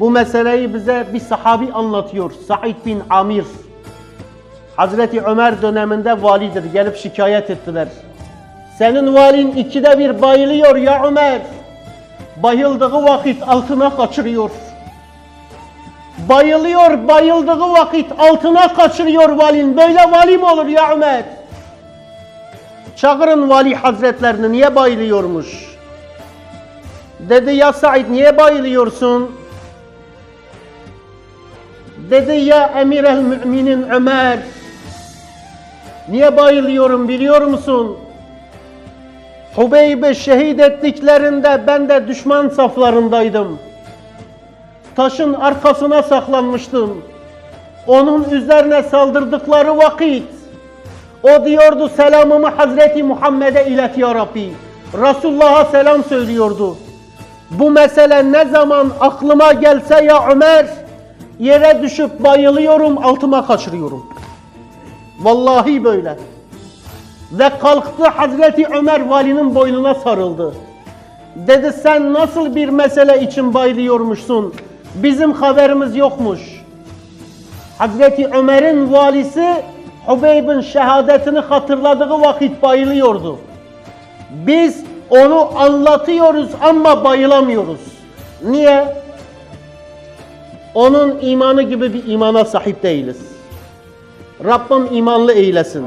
Bu meseleyi bize bir sahabi anlatıyor. Said bin Amir. Hazreti Ömer döneminde validir. Gelip şikayet ettiler. Senin valin ikide bir bayılıyor ya Ömer. Bayıldığı vakit altına kaçırıyor. Bayılıyor, bayıldığı vakit altına kaçırıyor valin. Böyle vali mi olur ya Ömer? Çağırın vali hazretlerini niye bayılıyormuş? Dedi ya Said niye bayılıyorsun? Dedi ya emir el müminin Ömer. Niye bayılıyorum biliyor musun? Hubeyb'i şehit ettiklerinde ben de düşman saflarındaydım. Taşın arkasına saklanmıştım. Onun üzerine saldırdıkları vakit o diyordu selamımı Hazreti Muhammed'e ilet ya Rabbi. Resulullah'a selam söylüyordu. Bu mesele ne zaman aklıma gelse ya Ömer yere düşüp bayılıyorum altıma kaçırıyorum. Vallahi böyle. Ve kalktı Hazreti Ömer valinin boynuna sarıldı. Dedi sen nasıl bir mesele için bayılıyormuşsun? Bizim haberimiz yokmuş. Hazreti Ömer'in valisi Hubeyb'in şehadetini hatırladığı vakit bayılıyordu. Biz onu anlatıyoruz ama bayılamıyoruz. Niye? Onun imanı gibi bir imana sahip değiliz. Rabbim imanlı eylesin.